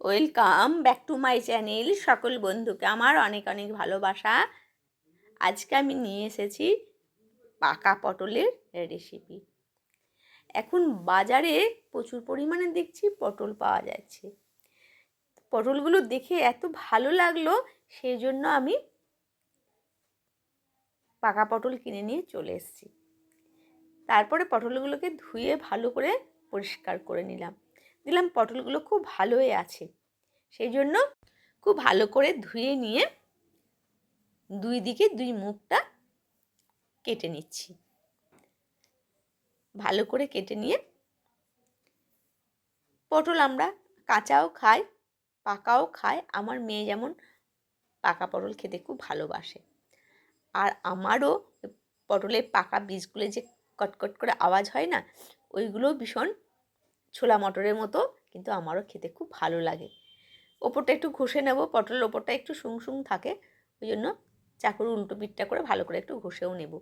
Welcome back to my channel সকল বন্ধুকে আমার অনেক অনেক ভালোবাসা। আজকে আমি নিয়ে এসেছি পাকা পটলের রেসিপি এখন বাজারে প্রচুর পরিমাণে দেখছি পটল পাওয়া যাচ্ছে। পটলগুলো দেখে এত ভালো লাগল, সেই জন্য আমি পাকা পটল কিনে নিয়ে চলে এসেছি। তারপরে পটলগুলোকে ধুয়ে ভালো করে পরিষ্কার করে নিলাম। দিলাম, পটলগুলো খুব ভালোই আছে। সেই জন্য খুব ভালো করে ধুয়ে নিয়ে দুই দিকে দুই মুখটা কেটে নিচ্ছি। ভালো করে কেটে নিয়ে পটল আমরা কাঁচাও খাই, পাকাও খাই, আমার মেয়ে যেমন পাকা পটল খেতে খুব ভালোবাসে। আর আমারও পটলের পাকা বীজগুলো যে কটকট করে আওয়াজ হয় না ওইগুলো ভীষণ ছোলা মটরের মতো, কিন্তু আমারও খেতে খুব ভালো লাগে। ওপরটা একটু ঘষে নেব, পটলের ওপরটা একটু শুং থাকে, ওই জন্য চাকুর উল্টো পিঠটা করে ভালো করে একটু ঘষেও নেব।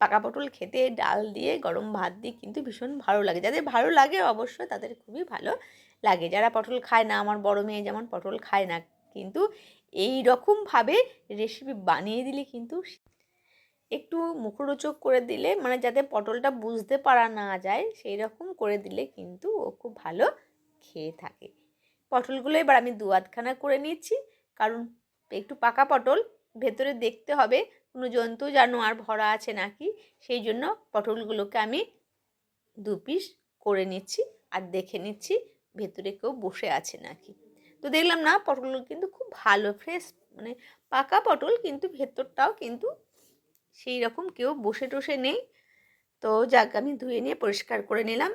পাকা পটল খেতে ডাল দিয়ে, গরম ভাত দিয়ে কিন্তু ভীষণ ভালো লাগে। যাদের ভালো লাগে অবশ্যই তাদের খুবই ভালো লাগে। যারা পটল খায় না, আমার বড় মেয়ে যেমন পটল খায় না, কিন্তু এই রকমভাবে রেসিপি বানিয়ে দিলে কিন্তু একটু মুখরোচক করে দিলে মানে যাতে পটলটা বুঝতে পারা না যায় সেই রকম করে দিলে কিন্তু ও খুব ভালো খেয়ে থাকে। পটলগুলো এবার আমি দু আধখানা করে নিচ্ছি কারণ একটু পাকা পটল, ভেতরে দেখতে হবে কোনো জন্তু জানোয়ার ভরা আছে নাকি, সেই জন্য পটলগুলোকে আমি দু পিস করে নিচ্ছি আর দেখে নিচ্ছি ভেতরে কেউ বসে আছে নাকি। তো দেখলাম না, পটলগুলো কিন্তু খুব ভালো, ফ্রেশ মানে পাকা পটল, কিন্তু ভেতরটাও কিন্তু সেই রকম কেউ বসে টসে নেই। তো যাক, আমি ধুয়ে নিয়ে পরিষ্কার করে নিলাম।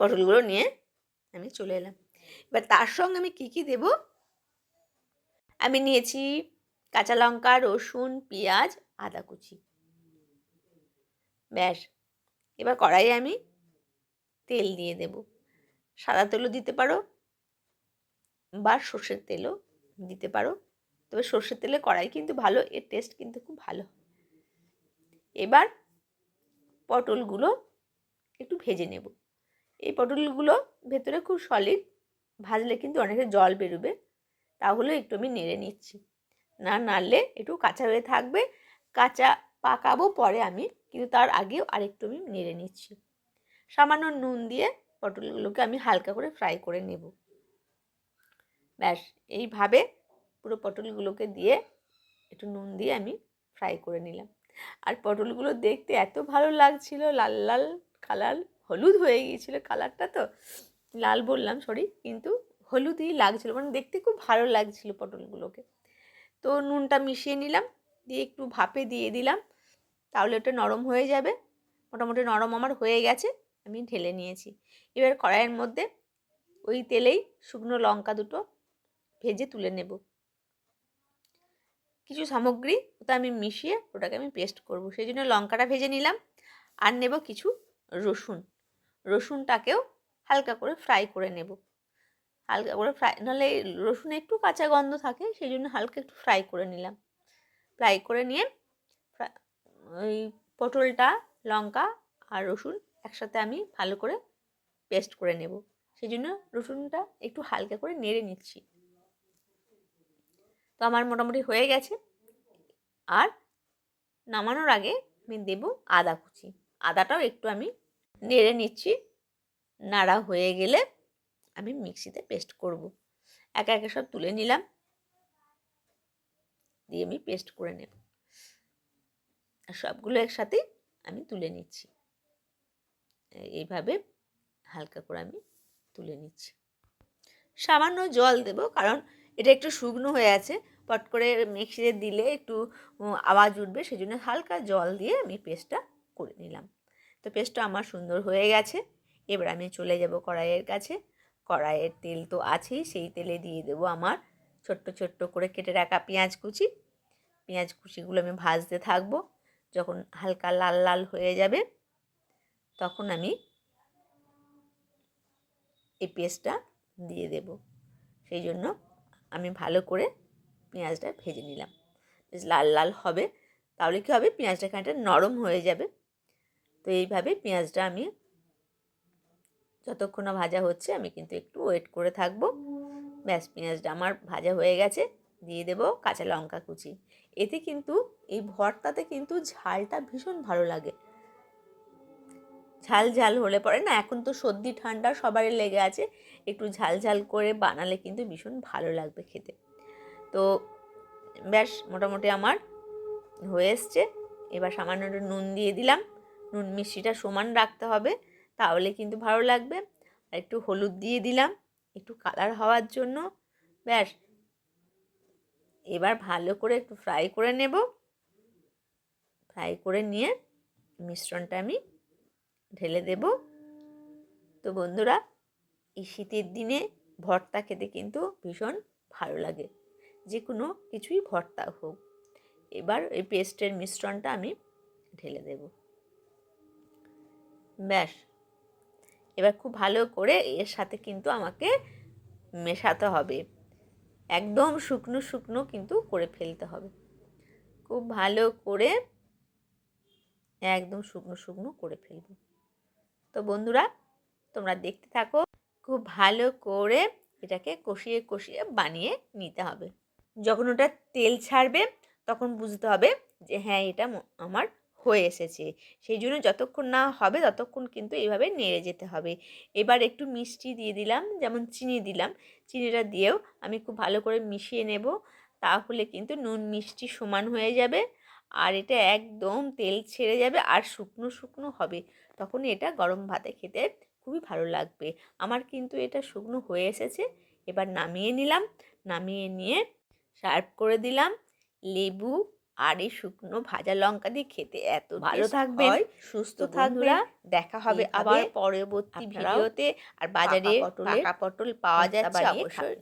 পটলগুলো নিয়ে আমি চলে এলাম। এবার তার সঙ্গে আমি কী কী দেব? আমি নিয়েছি কাঁচা লঙ্কা, রসুন, পেঁয়াজ, আদা কুচি। ব্যাস, এবার কড়াইয়ে আমি তেল দিয়ে দেব। সাদা তেলও দিতে পারো বা সর্ষের তেলও দিতে পারো। তবে সর্ষের তেলে কড়াই কিন্তু ভালো, এর টেস্ট কিন্তু খুব ভালো। এবার পটলগুলো একটু ভেজে নেব। এই পটলগুলো ভেতরে খুব সলিড ভাজলে কিন্তু অনেকটা জল বেরোবে, তাহলে একটু আমি নেড়ে নিচ্ছি। না নাড়লে একটু কাঁচা হয়ে থাকবে, কাঁচা পাকাবো পরে আমি, কিন্তু তার আগেও আরেকটু আমি নেড়ে নিচ্ছি। সামান্য নুন দিয়ে পটলগুলোকে আমি হালকা করে ফ্রাই করে নেব। ব্যাস, এইভাবে পুরো পটলগুলোকে দিয়ে একটু নুন দিয়ে আমি ফ্রাই করে নিলাম। আর পটলগুলো দেখতে এত ভালো লাগছিল, লাল লাল কালার হলুদ হয়ে গিয়েছিল কালারটা তো। লাল বললাম সরি কিন্তু হলুদই লাগছিল মানে দেখতে খুব ভালো লাগছিল পটলগুলোকে। তো নুনটা মিশিয়ে নিলাম, দিয়ে একটু ভাপে দিয়ে দিলাম, তাহলে ওটা নরম হয়ে যাবে। মোটামুটি নরম আমার হয়ে গেছে, আমি ঢেলে নিয়েছি। এবার কড়াইয়ের মধ্যে ওই তেলেই শুকনো লঙ্কা দুটো ভেজে তুলে নেব। কিছু সামগ্রী ওটা আমি মিশিয়ে ওটাকে আমি পেস্ট করব। সেই জন্য লঙ্কাটা ভেজে নিলাম আর নেব কিছু রসুন। রসুনটাকেও হালকা করে ফ্রাই করে নেব। হালকা করে ফ্রাই নাহলে রসুনে একটু কাঁচা গন্ধ থাকে, সেই জন্য হালকা একটু ফ্রাই করে নিলাম। ফ্রাই করে নিয়ে ওই পটলটা, লঙ্কা আর রসুন একসাথে আমি ভালো করে পেস্ট করে নেব। সেই জন্য রসুনটা একটু হালকা করে নেড়ে নিচ্ছি। আমার মোটামুটি হয়ে গেছে। আর নামানোর আগে আমি দেব আদা কুচি। আদাটাও একটু আমি নেড়ে নিচ্ছি। নাড়া হয়ে গেলে আমি মিক্সিতে পেস্ট করব। একে একে সব তুলে নিলাম। দিয়ে আমি পেস্ট করে নেব। সবগুলো একসাথে আমি তুলে নিচ্ছি। এইভাবে হালকা করে আমি তুলে নিচ্ছি। সামান্য জল দেব কারণ এটা একটু শুকনো হয়ে আছে। পট করে মিক্সিতে দিলে একটু আওয়াজ উঠবে সেই জন্য হালকা জল দিয়ে আমি পেস্টটা করে নিলাম। তো পেস্টটা আমার সুন্দর হয়ে গেছে। এবার আমি চলে যাব কড়াইয়ের কাছে। কড়াইয়ের তেল তো আছেই, সেই তেলে দিয়ে দেবো আমার ছোট্ট ছোট্ট করে কেটে রাখা পেঁয়াজ কুচি। পেঁয়াজ কুচিগুলো আমি ভাজতে থাকব। যখন হালকা লাল লাল হয়ে যাবে, তখন আমি এই পেস্টটা দিয়ে দেব। সেই জন্য আমি ভালো করে পেঁয়াজটা ভেজে নিলাম। বেশ লাল লাল হবে, তাহলে কী হবে? পেঁয়াজটা খানিকটা নরম হয়ে যাবে। তো এইভাবে পেঁয়াজটা আমি যতক্ষণ না ভাজা হচ্ছে, আমি কিন্তু একটু ওয়েট করে থাকব। ব্যাস, পেঁয়াজটা আমার ভাজা হয়ে গেছে। দিয়ে দেব কাঁচা লঙ্কা কুচি। এতে কিন্তু এই ভর্তাতে কিন্তু ঝালটা ভীষণ ভালো লাগে। ঝাল ঝাল হলে পরে না, এখন তো সর্দি, ঠান্ডা সবারই লেগে আছে। একটু ঝাল ঝাল করে বানালে কিন্তু ভীষণ ভালো লাগবে খেতে। তো ব্যাস, মোটামুটি আমার হয়ে এসছে। এবার সামান্য একটু নুন দিয়ে দিলাম। নুন মিষ্টিটা সমান রাখতে হবে, তাহলে কিন্তু ভালো লাগবে। আর একটু হলুদ দিয়ে দিলাম, একটু কালার হওয়ার জন্য। ব্যাস, এবার ভালো করে একটু ফ্রাই করে নেব। ফ্রাই করে নিয়ে মিশ্রণটা আমি ঢেলে দেব। তো বন্ধুরা, এই শীতের দিনে ভর্তা খেতে কিন্তু ভীষণ ভালো লাগে। যে কোনো কিছুই ভর্তা হোক। এবার এই পেস্টের মিশ্রণটা আমি ঢেলে দেব। ব্যাস। এবার খুব ভালো করে এর সাথে কিন্তু আমাকে মেশাতে হবে। একদম শুকনো শুকনো কিন্তু করে ফেলতে হবে। খুব ভালো করে একদম শুকনো শুকনো করে ফেলব। তো বন্ধুরা, তোমরা দেখতে থাকো। খুব ভালো করে এটাকে কষিয়ে কষিয়ে বানিয়ে নিতে হবে। যখন ওটা তেল ছাড়বে, তখন বুঝতে হবে যে হ্যাঁ এটা আমার হয়ে এসেছে। সেই জন্য যতক্ষণ না হবে, ততক্ষণ কিন্তু এইভাবে নেড়ে যেতে হবে। এবার একটু মিষ্টি দিয়ে দিলাম, যেমন চিনি দিলাম। চিনিটা দিয়েও আমি খুব ভালো করে মিশিয়ে নেব। তাহলে কিন্তু নুন মিষ্টি সমান হয়ে যাবে আর এটা একদম তেল ছেড়ে যাবে আর শুকনো শুকনো হবে। তখন এটা গরম ভাতে খেতে খুবই ভালো লাগবে। আমার কিন্তু এটা শুকনো হয়ে এসেছে। এবার নামিয়ে নিলাম। নামিয়ে নিয়ে সার্ভ করে দিলাম। লেবু আর এই শুকনো ভাজা লঙ্কা দিয়ে খেতে এত ভালো থাকবে সুস্থ থাকবে দেখা হবে আবার পরবর্তী ভিডিওতে। আর বাজারে পাকা পটল পাওয়া যাচ্ছে অবশ্যই।